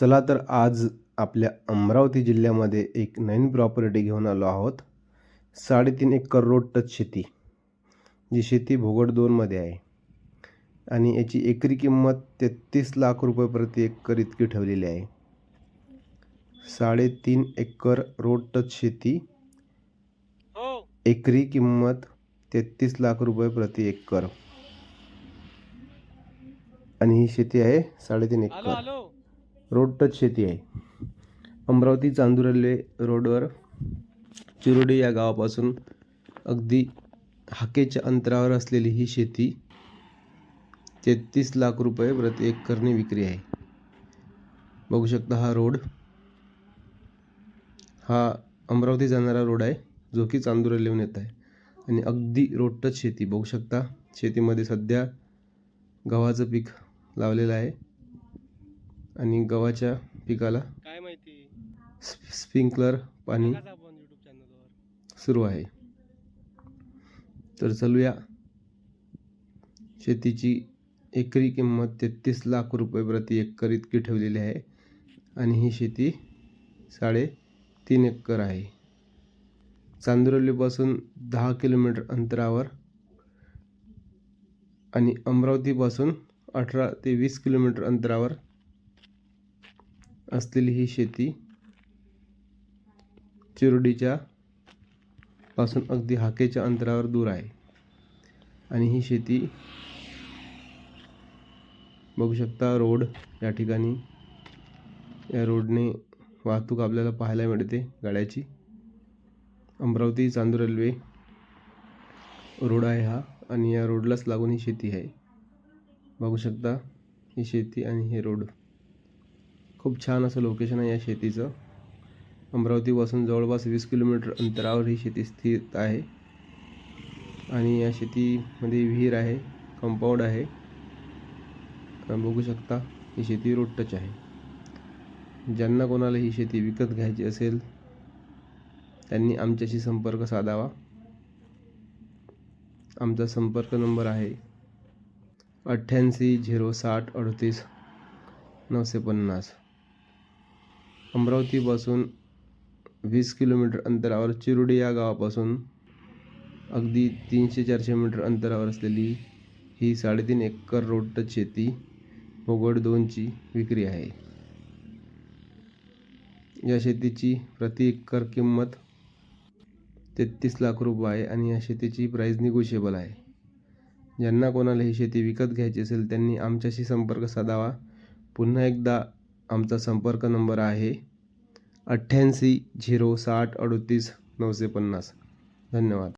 चला तर आज आपल्या अमरावती जिल्ह्यामध्ये एक नवीन प्रॉपर्टी घेऊन आलो आहोत. साडेतीन एकर रोड टच शेती जी शेती भोगड दोनमध्ये आहे. आणि याची एकरी किंमत तेहतीस लाख रुपये प्रति एकर इतकी ठेवलेली आहे. साडेतीन एकर रोड टच शेती एकरी किंमत तेहतीस लाख रुपये प्रति एकर. आणि ही शेती आहे साडेतीन एकर. रोड टच शेती आहे. अमरावती चांदूर रेल्वे रोडवर चिरोडी या गावापासून अगदी हाकेच्या अंतरावर असलेली ही शेती तेहतीस लाख रुपये प्रति एकरने विक्री आहे. बघू शकता हा रोड. हा अमरावती जाणारा रोड आहे जो की चांदूर रेल्वेहून येत आहे. आणि अगदी रोड टच शेती. बघू शकता शेतीमध्ये सध्या गव्हाचं पीक लावलेलं आहे. आणि गव्हाच्या पिकाला काय माहिती? स्प- स्प्रिंकलर पाणी टाकाच आपण युट्यूब चॅनलवर सुरू आहे. तर चालूया. शेतीची एकरी किंमत तेहतीस लाख रुपये प्रति एकर इतकी ठेवलेली आहे. आणि ही शेती साडे तीन एकर आहे. चांदुरलीपासून दहा किलोमीटर अंतरावर आणि अमरावतीपासून अठरा ते वीस किलोमीटर अंतरावर असलेली ही शेती चिरोडीच्या पासून अगदी हाकेच्या अंतरावर दूर आहे. आणि ही शेती बघू शकता रोड या ठिकाणी. या रोडने वाहतूक आपल्याला पाहायला मिळते गाड्याची. अमरावती चांदूर रेल्वे रोड आहे हा आणि या रोडलाच लागून ही शेती आहे. बघू शकता ही शेती आणि हे रोड. खूप छान असं लोकेशन आहे या शेतीचं. अमरावतीपासून जवळपास वीस किलोमीटर अंतरावर ही शेती स्थित आहे. आणि या शेतीमध्ये विहीर आहे कंपाऊंड आहे. बघू शकता ही शेती रोड टच आहे. ज्यांना कोणाला ही शेती विकत घ्यायची असेल त्यांनी आमच्याशी संपर्क साधावा. आमचा संपर्क नंबर आहे अठ्ठ्याऐंशी झिरो साठ अडतीस नऊशे पन्नास. अमरावतीपासून वीस किलोमीटर अंतरावर चिरोडी या गावापासून अगदी तीनशे चारशे मीटर अंतरावर असलेली ही साडेतीन एकर रोड शेती भोगड दोनची विक्री आहे. या शेतीची प्रति एकर किंमत तेहतीस लाख रुपये आहे आणि या शेतीची प्राईस निगोशिएबल आहे. ज्यांना कोणाला ही शेती विकत घ्यायची असेल त्यांनी आमच्याशी संपर्क साधावा. पुन्हा एकदा आमचा संपर्क नंबर आहे अठ्ठ्याऐंशी झिरो साठ अडतीस नऊशे पन्नास. धन्यवाद.